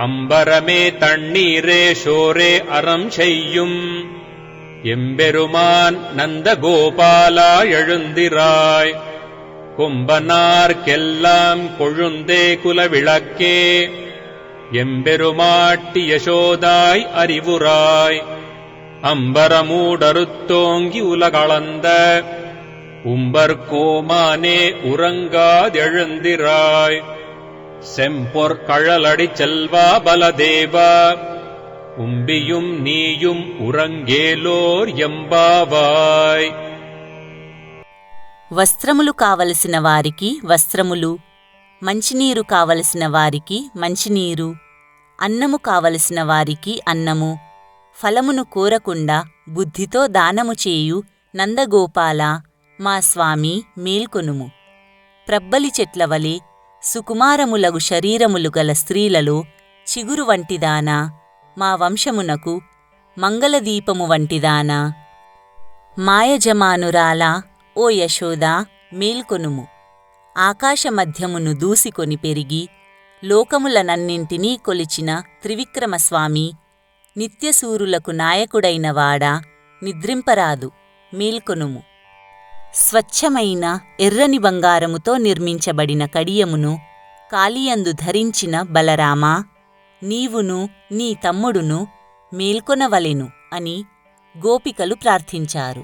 அம்பரமே தண்ணீரே ஷோரே அறம் செய்யும். எம்பெருமான் நந்தகோபாலா எழுந்திராய். கொம்பனார்க்கெல்லாம் கொழுந்தே குலவிளக்கே. எம்பெருமாட்டி யசோதாய் அறிவுராய் அம்பரமூடறுத்தோங்கி உலகளந்த. உம்பர்கோமானே உறங்காதெழுந்திராய். செம்பொற் கழலடி செல்வா பலதேவா உம்பியும் நீயும் உறங்கேலோர் எம்பாவாய் వస్త్రములు కావలసిన వారికి వస్త్రములు మంచినీరు కావలసిన వారికి మంచినీరు అన్నము కావలసిన వారికి అన్నము ఫలమును కోరకుండా బుద్ధితో దానము చేయు నందగోపాల మా స్వామి మేల్కొనుము ప్రబ్బలి చెట్ల వలె సుకుమారములగు శరీరములు గల స్త్రీలలో చిగురు వంటిదానా? మా వంశమునకు మంగళదీపము వంటిదానా? మాయజమానురాలా ఓ యశోదా మేల్కొనుము. ఆకాశమధ్యమును దూసికొని పెరిగి లోకములనన్నింటినీ కొలిచిన త్రివిక్రమస్వామి నిత్యసూరులకు నాయకుడైన వాడా నిద్రింపరాదు మేల్కొనుము. స్వచ్ఛమైన ఎర్రని బంగారముతో నిర్మించబడిన కడియమును కాలియందు ధరించిన బలరామా నీవును నీ తమ్ముడును మేల్కొనవలెను అని గోపికలు ప్రార్థించారు.